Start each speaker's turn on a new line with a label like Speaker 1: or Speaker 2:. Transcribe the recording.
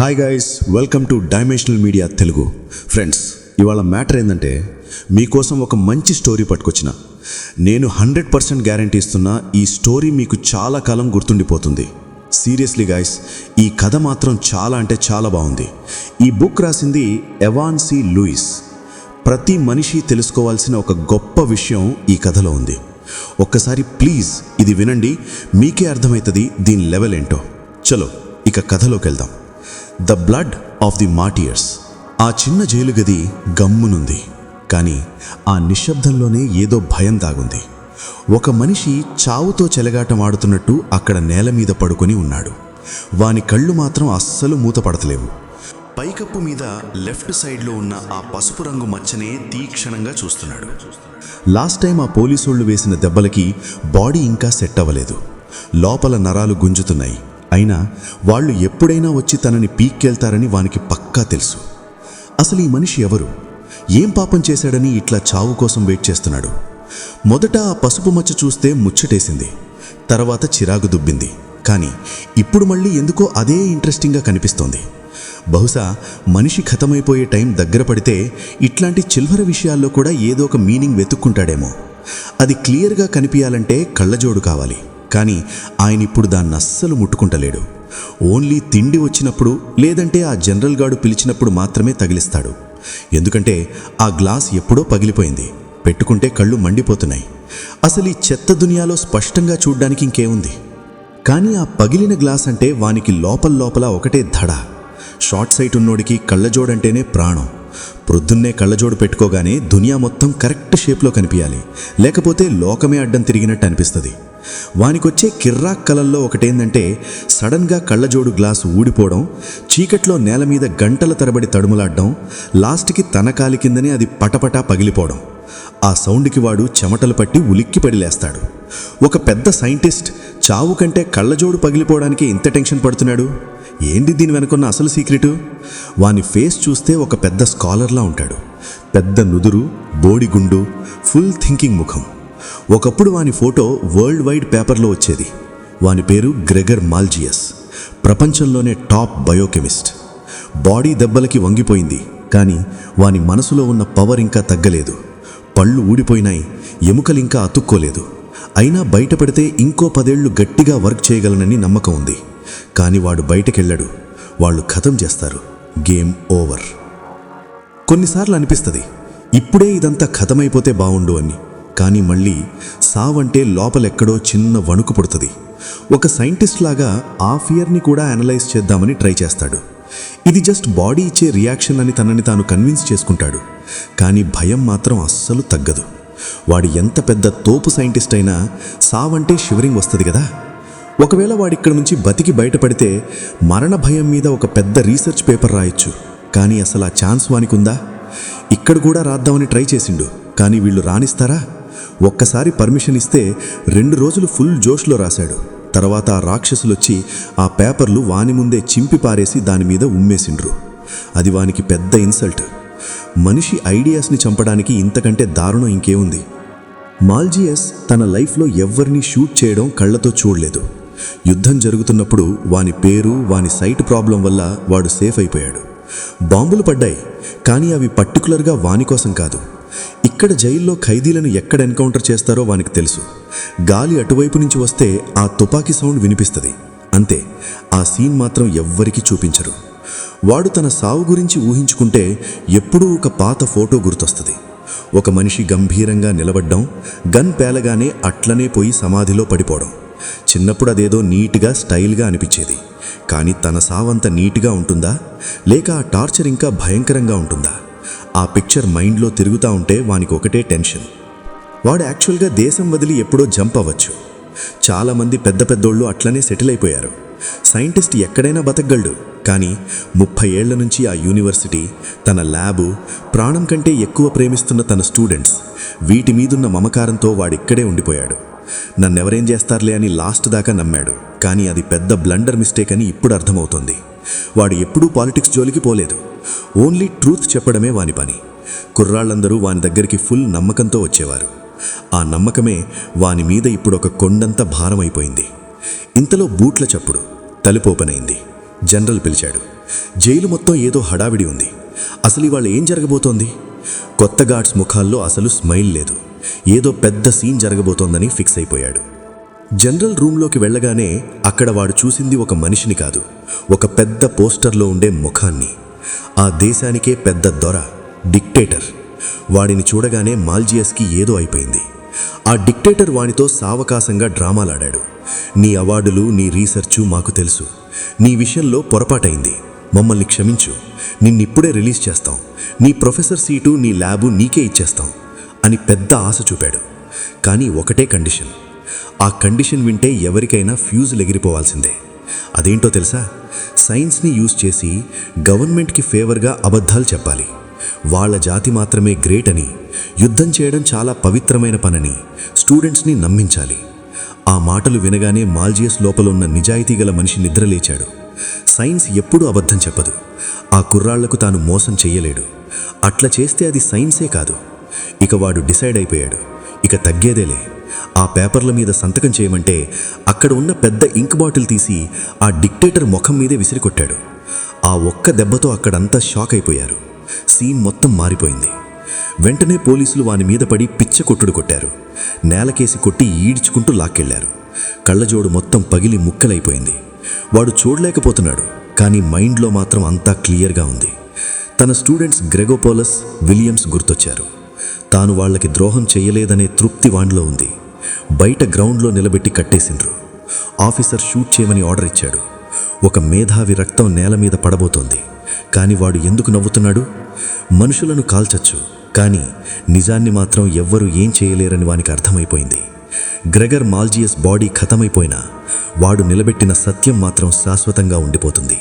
Speaker 1: Hi guys welcome to dimensional media Telugu friends ఇవాళ matter ఏంటంటే మీకోసం ఒక మంచి స్టోరీ పట్టుకొచ్చిన. నేను హండ్రెడ్ పర్సెంట్ గ్యారంటీ ఇస్తున్న ఈ స్టోరీ మీకు చాలా కాలం గుర్తుండిపోతుంది. సీరియస్లీ గైస్ ఈ కథ మాత్రం చాలా అంటే చాలా బాగుంది. ఈ బుక్ రాసింది ఎవాన్సి లూయిస్ ప్రతి మనిషి తెలుసుకోవాల్సిన ఒక గొప్ప విషయం ఈ కథలో ఉంది. ఒక్కసారి ప్లీజ్ ఇది వినండి మీకే అర్థమవుతుంది దీని లెవెల్ ఏంటో. చలో ఇక కథలోకి వెళ్దాం. The blood of the martyrs. ఆ చిన్న జైలు గది గమ్మునుంది. కానీ ఆ నిశ్శబ్దంలోనే ఏదో భయం దాగుంది. ఒక మనిషి చావుతో చెలగాటమాడుతున్నట్టు అక్కడ నేల మీద పడుకొని ఉన్నాడు. వాని కళ్ళు మాత్రం అస్సలు మూతపడతలేవు పైకప్పు మీద లెఫ్ట్ సైడ్లో ఉన్న ఆ పసుపు రంగు మచ్చనే తీక్షణంగా చూస్తున్నాడు. లాస్ట్ టైం ఆ పోలీసోళ్ళు వేసిన దెబ్బలకి బాడీ ఇంకా సెట్ అవ్వలేదు. లోపల నరాలు గుంజుతున్నాయి. అయినా వాళ్ళు ఎప్పుడైనా వచ్చి తనని పీక్కెళ్తారని వానికి పక్కా తెలుసు. అసలు ఈ మనిషి ఎవరు? ఏం పాపం చేశాడని ఇట్లా చావు కోసం వెయిట్ చేస్తున్నాడు. మొదట ఆ పసుపు మచ్చ చూస్తే ముచ్చటేసింది. తర్వాత చిరాకు దుబ్బింది. కానీ ఇప్పుడు మళ్ళీ ఎందుకో అదే ఇంట్రెస్టింగ్గా కనిపిస్తోంది. బహుశా మనిషి ఖతమైపోయే టైం దగ్గర పడితే ఇట్లాంటి చిల్వర విషయాల్లో కూడా ఏదో ఒక మీనింగ్ వెతుక్కుంటాడేమో. అది క్లియర్గా కనిపించాలంటే కళ్ళజోడు కావాలి. కానీ ఆయన ఇప్పుడు దాన్ని అస్సలు ముట్టుకుంటలేడు. ఓన్లీ తిండి వచ్చినప్పుడు లేదంటే ఆ జనరల్ గాడు పిలిచినప్పుడు మాత్రమే తగిలిస్తాడు. ఎందుకంటే ఆ గ్లాస్ ఎప్పుడో పగిలిపోయింది. పెట్టుకుంటే కళ్ళు మండిపోతున్నాయి. అసలు ఈ చెత్త దునియాలో స్పష్టంగా చూడ్డానికి ఇంకేముంది? కానీ ఆ పగిలిన గ్లాస్ అంటే వానికి లోపల లోపల ఒకటే ధడ. షార్ట్ సైట్ ఉన్నోడికి కళ్ళజోడంటేనే ప్రాణం. ప్రొద్దున్నే కళ్ళజోడు పెట్టుకోగానే దునియా మొత్తం కరెక్ట్ షేప్లో కనిపించాలి లేకపోతే లోకమే అడ్డం తిరిగినట్టు అనిపిస్తుంది. వానికొచ్చే కిర్రాక్ కలల్లో ఒకటేందంటే సడన్గా కళ్ళజోడు గ్లాసు ఊడిపోవడం చీకట్లో నేల మీద గంటల తరబడి తడుములాడడం లాస్ట్కి తన కాలి కిందనే అది పటపటా పగిలిపోవడం. ఆ సౌండ్కి వాడు చెమటలు పట్టి ఉలిక్కి లేస్తాడు. ఒక పెద్ద సైంటిస్ట్ చావు కంటే కళ్ళజోడు పగిలిపోవడానికి ఇంత టెన్షన్ పడుతున్నాడు? ఏంటి దీని వెనుకున్న అసలు సీక్రెటు? వాని ఫేస్ చూస్తే ఒక పెద్ద స్కాలర్లా ఉంటాడు. పెద్ద నుదురు బోడిగుండు ఫుల్ థింకింగ్ ముఖం. ఒకప్పుడు వాని ఫోటో వరల్డ్ వైడ్ పేపర్లో వచ్చేది. వాని పేరు గ్రెగర్ మాల్జియస్. ప్రపంచంలోనే టాప్ బయోకెమిస్ట్. బాడీ దెబ్బలకి వంగిపోయింది కానీ వాని మనసులో ఉన్న పవర్ ఇంకా తగ్గలేదు. పళ్ళు ఊడిపోయినాయి ఎముకలు ఇంకా అతుక్కోలేదు. అయినా బయటపడితే ఇంకో పదేళ్ళు గట్టిగా వర్క్ చేయగలనని నమ్మకం ఉంది. కానీ వాడు బయటకెళ్ళడు. వాళ్ళు ఖతం చేస్తారు. Game over. కొన్నిసార్లు అనిపిస్తుంది ఇప్పుడే ఇదంతా ఖతమైపోతే బావుండు అని. కానీ మళ్ళీ సావంటే లోపలెక్కడో చిన్న వణుకు పుడుతుంది. ఒక సైంటిస్ట్ లాగా ఆ ఫియర్ని కూడా అనలైజ్ చేద్దామని ట్రై చేస్తాడు. ఇది జస్ట్ బాడీ ఇచ్చే రియాక్షన్ అని తనని తాను కన్విన్స్ చేసుకుంటాడు. కానీ భయం మాత్రం అస్సలు తగ్గదు. వాడు ఎంత పెద్ద తోపు సైంటిస్ట్ అయినా సావంటే షివరింగ్ వస్తుంది కదా. ఒకవేళ వాడిక్కడి నుంచి బతికి బయటపడితే మరణ భయం మీద ఒక పెద్ద రీసెర్చ్ పేపర్ రాయొచ్చు. కానీ అసలు ఆ ఛాన్స్ వానికి ఉందా ఇక్కడ కూడా రాద్దామని ట్రై చేసిండు. కానీ వీళ్ళు రాణిస్తారా ఒక్కసారి పర్మిషన్ ఇస్తే రెండు రోజులు ఫుల్ జోష్లో రాశాడు. తర్వాత ఆ రాక్షసులొచ్చి ఆ పేపర్లు వాని ముందే చింపి పారేసి దాని మీద ఉమ్మేసిండ్రు. అది వానికి పెద్ద ఇన్సల్ట్. మనిషి ఐడియాస్ని చంపడానికి ఇంతకంటే దారుణం ఇంకేముంది? మాల్జియస్ తన లైఫ్లో ఎవ్వరినీ షూట్ చేయడం కళ్ళతో చూడలేదు. యుద్ధం జరుగుతున్నప్పుడు వాని పేరు వాని సైట్ ప్రాబ్లం వల్ల వాడు సేఫ్ అయిపోయాడు. బాంబులు పడ్డాయి కానీ అవి పర్టికులర్గా వాని కోసం కాదు. ఇక్కడ జైల్లో ఖైదీలను ఎక్కడ ఎన్కౌంటర్ చేస్తారో వానికి తెలుసు. గాలి అటువైపు నుంచి వస్తే ఆ తుపాకీ సౌండ్ వినిపిస్తుంది. అంతే ఆ సీన్ మాత్రం ఎవ్వరికీ చూపించరు. వాడు తన సావు గురించి ఊహించుకుంటే ఎప్పుడూ ఒక పాత ఫోటో గుర్తొస్తుంది. ఒక మనిషి గంభీరంగా నిలబడ్డం గన్ పేలగానే అట్లనే పోయి సమాధిలో పడిపోవడం. చిన్నప్పుడు అదేదో నీట్గా స్టైల్గా అనిపించేది. కానీ తన సావంత నీట్గా ఉంటుందా? లేక ఆ టార్చర్ ఇంకా భయంకరంగా ఉంటుందా? ఆ పిక్చర్ మైండ్లో తిరుగుతూ ఉంటే వానికి ఒకటే టెన్షన్ వాడు యాక్చువల్గా దేశం వదిలి ఎప్పుడో జంప్ అవ్వచ్చు. చాలామంది పెద్ద పెద్దోళ్ళు అట్లనే సెటిల్ అయిపోయారు. సైంటిస్ట్ ఎక్కడైనా బతకగలడు కానీ ముప్పై ఏళ్ళ నుంచి ఆ యూనివర్సిటీ తన ల్యాబు ప్రాణం కంటే ఎక్కువ ప్రేమిస్తున్న తన స్టూడెంట్స్ వీటి మీదున్న మమకారంతో వాడిక్కడే ఉండిపోయాడు. నన్నెవరేం చేస్తారులే అని లాస్ట్ దాకా నమ్మాడు కానీ అది పెద్ద బ్లండర్ మిస్టేక్ అని ఇప్పుడు అర్థమవుతోంది. వాడు ఎప్పుడూ పాలిటిక్స్ జోలికి పోలేదు. ఓన్లీ ట్రూత్ చెప్పడమే వాని పని. కుర్రాళ్ళందరూ వాని దగ్గరికి ఫుల్ నమ్మకంతో వచ్చేవారు. ఆ నమ్మకమే వాని మీద ఇప్పుడు ఒక కొండంత భారమైపోయింది. ఇంతలో బూట్ల చప్పుడు తలుపు ఓపెన్ అయింది. జనరల్ పిలిచాడు. జైలు మొత్తం ఏదో హడావిడి ఉంది. అసలు ఇవాళ ఏం జరగబోతోంది? కొత్త గార్డ్స్ ముఖాల్లో అసలు స్మైల్ లేదు. ఏదో పెద్ద సీన్ జరగబోతోందని ఫిక్స్ అయిపోయాడు. జనరల్ రూమ్లోకి వెళ్ళగానే అక్కడ వాడు చూసింది ఒక మనిషిని కాదు. ఒక పెద్ద పోస్టర్లో ఉండే ముఖాన్ని. ఆ దేశానికే పెద్ద దొర డిక్టేటర్. వాడిని చూడగానే మాల్జియస్కి ఏదో అయిపోయింది. ఆ డిక్టేటర్ వానితో సావకాశంగా డ్రామాలాడాడు. నీ అవార్డులు నీ రీసెర్చు మాకు తెలుసు. నీ విషయంలో పొరపాటైంది. మమ్మల్ని క్షమించు. నిన్నిప్పుడే రిలీజ్ చేస్తాం. నీ ప్రొఫెసర్ సీటు నీ ల్యాబు నీకే ఇచ్చేస్తాం అని పెద్ద ఆశ చూపాడు. కానీ ఒకటే కండిషన్. ఆ కండిషన్ వింటే ఎవరికైనా ఫ్యూజ్ ఎగిరిపోవాల్సిందే. అదేంటో తెలుసా? సైన్స్ని యూజ్ చేసి గవర్నమెంట్కి ఫేవర్గా అబద్ధాలు చెప్పాలి. వాళ్ళ జాతి మాత్రమే గ్రేట్ అని యుద్ధం చేయడం చాలా పవిత్రమైన పనని స్టూడెంట్స్ని నమ్మించాలి. ఆ మాటలు వినగానే మాల్జియస్ లోపల ఉన్న నిజాయితీ గల మనిషి నిద్రలేచాడు. సైన్స్ ఎప్పుడూ అబద్ధం చెప్పదు. ఆ కుర్రాళ్ళకు తాను మోసం చెయ్యలేడు. అట్లా చేస్తే అది సైన్సే కాదు. ఇక వాడు డిసైడ్ అయిపోయాడు. ఇక తగ్గేదేలే. ఆ పేపర్ల మీద సంతకం చేయమంటే అక్కడ ఉన్న పెద్ద ఇంక్ బాటిల్ తీసి ఆ డిక్టేటర్ ముఖం మీదే విసిరికొట్టాడు. ఆ ఒక్క దెబ్బతో అక్కడంతా షాక్ అయిపోయారు. సీన్ మొత్తం మారిపోయింది. వెంటనే పోలీసులు వాని మీద పడి పిచ్చ కొట్టుడు కొట్టారు. నేలకేసి కొట్టి ఈడ్చుకుంటూ లాక్కెళ్ళారు. కళ్ళజోడు మొత్తం పగిలి ముక్కలైపోయింది. వాడు చూడలేకపోతున్నాడు కానీ మైండ్లో మాత్రం అంతా క్లియర్గా ఉంది. తన స్టూడెంట్స్ గ్రెగోపోలస్ విలియమ్స్ గుర్తొచ్చారు. తాను వాళ్ళకి ద్రోహం చేయలేదనే తృప్తి వాణ్లో ఉంది. బయట గ్రౌండ్లో నిలబెట్టి కట్టేసిండ్రు. ఆఫీసర్ షూట్ చేయమని ఆర్డర్ ఇచ్చాడు. ఒక మేధావి రక్తం నేల మీద పడబోతోంది. కానీ వాడు ఎందుకు నవ్వుతున్నాడు? మనుషులను కాల్చచ్చు కానీ నిజాన్ని మాత్రం ఎవ్వరూ ఏం చేయలేరని వానికి అర్థమైపోయింది. గ్రెగర్ మాల్జియస్ బాడీ ఖతమైపోయినా వాడు నిలబెట్టిన సత్యం మాత్రం శాశ్వతంగా ఉండిపోతుంది.